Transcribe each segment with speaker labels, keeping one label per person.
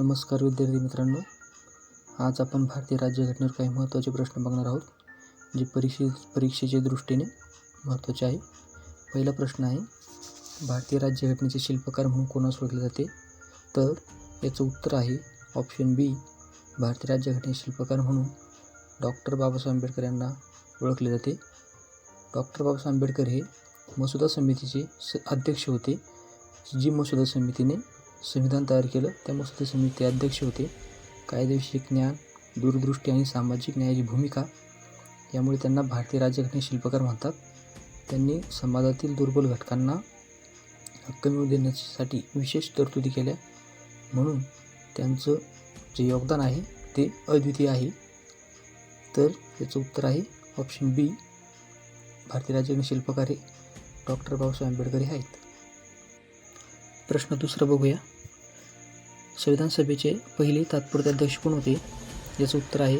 Speaker 1: नमस्कार विद्यार्थी मित्रांनो. आज आपण भारतीय राज्यघटनेवर काही महत्त्वाचे प्रश्न बघणार आहोत जे परीक्षे परीक्षेच्या दृष्टीने महत्त्वाचे आहे. पहिला प्रश्न आहे भारतीय राज्यघटनेचे शिल्पकार म्हणून कोणास ओळखले जाते? तर याचं उत्तर आहे ऑप्शन बी भारतीय राज्यघटनेचे शिल्पकार म्हणून डॉक्टर बाबासाहेब आंबेडकर यांना ओळखले जाते. डॉक्टर बाबासाहेब आंबेडकर हे मसुदा समितीचे स अध्यक्ष होते जी मसुदा समितीने संविधान तयार केलं. त्या मसुदा समिती अध्यक्ष होते. कायदेविषयक ज्ञान दूरदृष्टी आणि सामाजिक न्यायाची भूमिका यामुळे त्यांना भारतीय राज्यघटने शिल्पकार म्हणतात. त्यांनी समाजातील दुर्बल घटकांना हक्क मिळवून देण्यासाठी विशेष तरतुदी केल्या. म्हणून त्यांचं जे योगदान आहे ते अद्वितीय आहे. तर याचं उत्तर आहे ऑप्शन बी भारतीय राज्यघटने शिल्पकार हे डॉक्टर बाबासाहेब आंबेडकर हे आहेत. प्रश्न दुसरा बघूया. संविधान सभेचे पहिले तात्पुरते अध्यक्ष कोण होते? याचं उत्तर आहे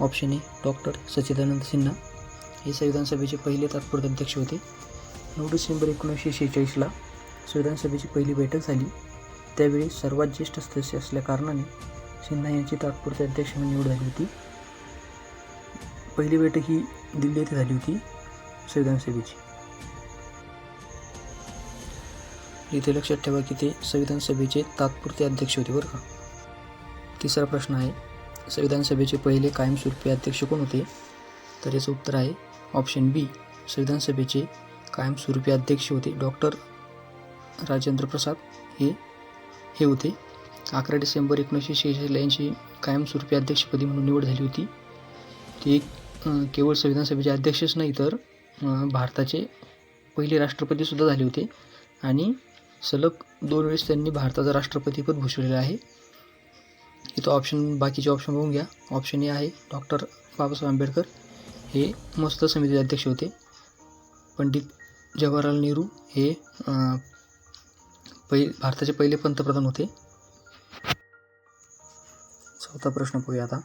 Speaker 1: option A doctor Sachchidananda Sinha. हे संविधान सभेचे पहिले तात्पुरते अध्यक्ष होते. नऊ डिसेंबर एकोणीसशे शेहेचाळीसला संविधान सभेची पहिली बैठक झाली. त्यावेळी सर्वात ज्येष्ठ सदस्य असल्या कारणाने सिन्हा यांची तात्पुरते अध्यक्ष म्हणून निवड झाली होती. पहिली बैठक ही दिल्ली येथे झाली होती संविधान सभेची इथे लक्षात ठेवा की ते संविधान सभेचे तात्पुरते अध्यक्ष होते बरं का. तिसरा प्रश्न आहे संविधान सभेचे पहिले कायमस्वरूपी अध्यक्ष कोण होते? तर याचं उत्तर आहे ऑप्शन बी संविधान सभेचे कायमस्वरूपी अध्यक्ष होते डॉक्टर राजेंद्र प्रसाद. हे हे होते. अकरा डिसेंबर एकोणीसशे शेहेचाळीसला यांची कायमस्वरूपी अध्यक्षपदी म्हणून निवड झाली होती. ते केवळ संविधान सभेचे अध्यक्षच नाही तर भारताचे पहिले राष्ट्रपतीसुद्धा झाले होते. आणि सलग दोन वेळेस त्यांनी भारताचं राष्ट्रपतीपद भूषवलेलं आहे. इथं ऑप्शन बाकीचे ऑप्शन बघून घ्या. ऑप्शन ए आहे डॉक्टर बाबासाहेब आंबेडकर. हे मस्त समितीचे अध्यक्ष होते. पंडित जवाहरलाल नेहरू हे पै पहि भारताचे पहिले पंतप्रधान होते. चौथा प्रश्न पाहूया आता.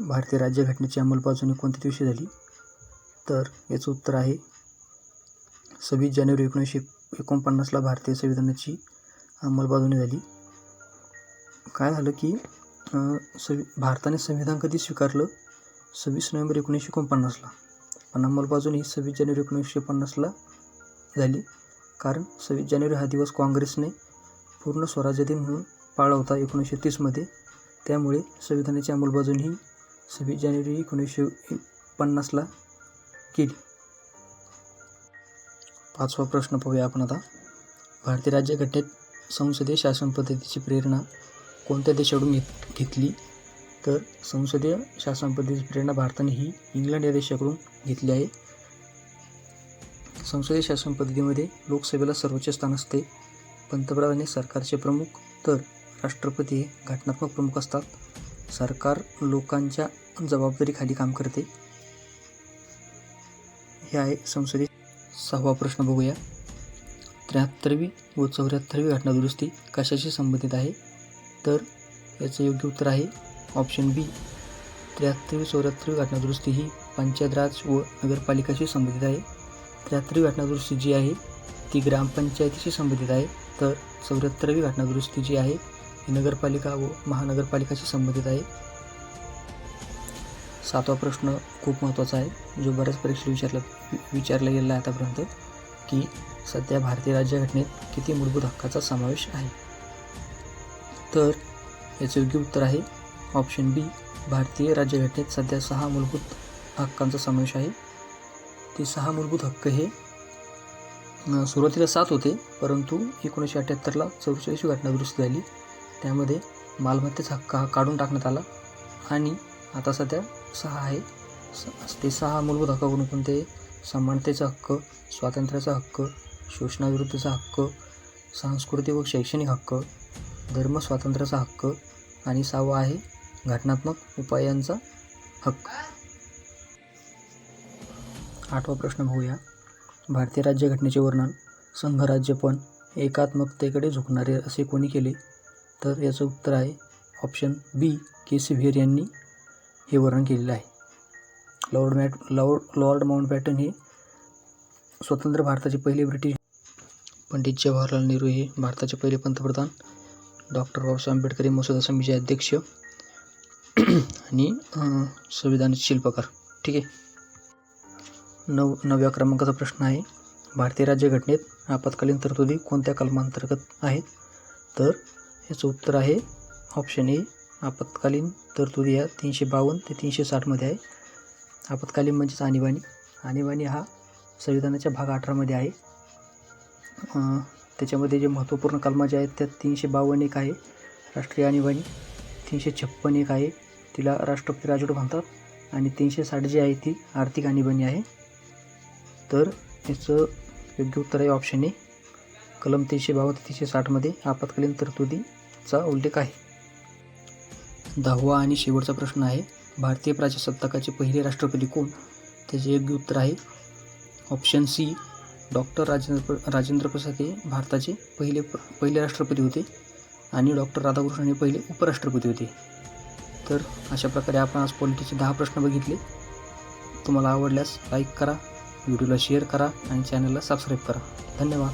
Speaker 1: भारतीय राज्यघटनेची अंमलबजावणी कोणत्या दिवशी झाली? तर याचं उत्तर आहे सव्वीस जानेवारी एकोणीसशे एकोणपन्नासला भारतीय संविधानाची अंमलबजावणी झाली. काय झालं की सवि भारताने संविधान कधी स्वीकारलं? सव्वीस नोव्हेंबर एकोणीसशे एकोणपन्नासला. पण अंमलबजावणी ही सव्वीस जानेवारी एकोणीसशे पन्नासला झाली. कारण सव्वीस जानेवारी हा दिवस काँग्रेसने पूर्ण स्वराज्य दिन म्हणून पाळला होता एकोणीसशे तीसमध्ये. त्यामुळे संविधानाची अंमलबजावणी ही सव्वीस जानेवारी एकोणीसशे पन्नासला केली. पाचवा प्रश्न पाहूया आपण आता. भारतीय राज्यघटनेत संसदीय शासन पद्धतीची प्रेरणा कोणत्या देशाकडून घेत घेतली? तर संसदीय शासन पद्धतीची प्रेरणा भारताने ही इंग्लंड या देशाकडून घेतली आहे. संसदीय शासन पद्धतीमध्ये लोकसभेला सर्वोच्च स्थान असते. पंतप्रधान हे सरकारचे प्रमुख तर राष्ट्रपती हे घटनात्मक प्रमुख असतात. सरकार लोकांच्या जबाबदारीखाली काम करते. हे आहे संसदीय सहावा प्रश्न बघूया. त्र्याहत्तरवी व चौऱ्याहत्तरवी घटनादुरुस्ती कशाशी संबंधित आहे? तर याचं योग्य उत्तर आहे ऑप्शन बी. त्र्याहत्तरवी चौऱ्याहत्तरवी घटनादुरुस्ती ही पंचायत राज व नगरपालिकाशी संबंधित आहे. त्र्याहत्तरवी घटनादुरुस्ती जी आहे ती ग्रामपंचायतीशी संबंधित आहे. तर चौऱ्याहत्तरवी घटनादुरुस्ती जी आहे ही नगरपालिका व महानगरपालिकाशी संबंधित आहे. सातवा प्रश्न खूप महत्त्वाचा आहे जो बऱ्याच परीक्षेला विचारला विचारला गेलेला आहे आतापर्यंत की सध्या भारतीय राज्यघटनेत किती मूलभूत हक्काचा समावेश आहे? तर याचं योग्य उत्तर आहे ऑप्शन बी भारतीय राज्यघटनेत सध्या सहा मूलभूत हक्कांचा समावेश आहे. ते सहा मूलभूत हक्क हे सुरुवातीला सात होते परंतु एकोणीसशे अठ्ठ्याहत्तरला चौवेचाळीसवी घटना दुरुस्त झाली. त्यामध्ये मालमत्तेचा हक्क हा काढून टाकण्यात आला आणि आता सध्या सहा आहे. स- ते सहा मूलभूत हक्काकडून कोणते समानतेचा हक्क स्वातंत्र्याचा हक्क शोषणाविरुद्धचा हक्क सांस्कृतिक व शैक्षणिक हक्क धर्म स्वातंत्र्याचा हक्क आणि सहावा आहे घटनात्मक उपायांचा हक्क. आठवा प्रश्न बघूया. भारतीय राज्यघटनेचे वर्णन संघराज्यपण एकात्मकतेकडे झुकणारे असे कोणी केले? तर याचं उत्तर आहे ऑप्शन बी के. सी यांनी हे वर्णन केलेलं आहे. लॉर्ड मॅट लॉर्ड लॉर्ड माउंटबॅटन हे स्वतंत्र भारताचे पहिले ब्रिटिश पंडित जवाहरलाल नेहरू हे भारताचे पहिले पंतप्रधान. डॉक्टर बाबासाहेब आंबेडकर हे मसुदा समितीचे अध्यक्ष आणि संविधान संविधानाचे शिल्पकार. ठीक आहे? नव नवव्या क्रमांकाचा प्रश्न आहे. भारतीय राज्यघटनेत आपत्कालीन तरतुदी कोणत्या कलमांतर्गत आहेत? तर याचं उत्तर आहे ऑप्शन ए आपत्कालीन तरतुदी या तीनशे बावन्न ते तीनशे साठमध्ये आहे. आपत्कालीन म्हणजेच आणीबाणी. आणीबाणी हा संविधानाच्या भाग अठरामध्ये आहे. त्याच्यामध्ये जे महत्त्वपूर्ण कलमा जे आहेत त्यात तीनशे बावन्न एक आहे राष्ट्रीय आणीबाणी. तीनशे छप्पन एक आहे तिला राष्ट्रपती राजवट म्हणतात. आणि तीनशे साठ जी आहे ती आर्थिक आणीबाणी आहे. तर याचं योग्य उत्तर आहे ऑप्शन ए. कलम तीनशे बावन्न ते तीनशे साठमध्ये आपत्कालीन तरतुदीचा उल्लेख आहे. दहावा आणि शेवटचा प्रश्न आहे भारतीय प्रजासत्ताकाचे पहिले राष्ट्रपती कोण? त्याचे योग्य उत्तर आहे option C doctor Rajendra Rajendra Prasad हे भारताचे पहिले पहिले राष्ट्रपती होते आणि डॉक्टर राधाकृष्णन हे पहिले उपराष्ट्रपती होते. तर अशा प्रकारे आपण आज पॉलिटिक्सचे दहा प्रश्न बघितले. तुम्हाला आवडल्यास लाईक करा व्हिडिओला शेअर करा आणि चॅनलला सबस्क्राईब करा. धन्यवाद.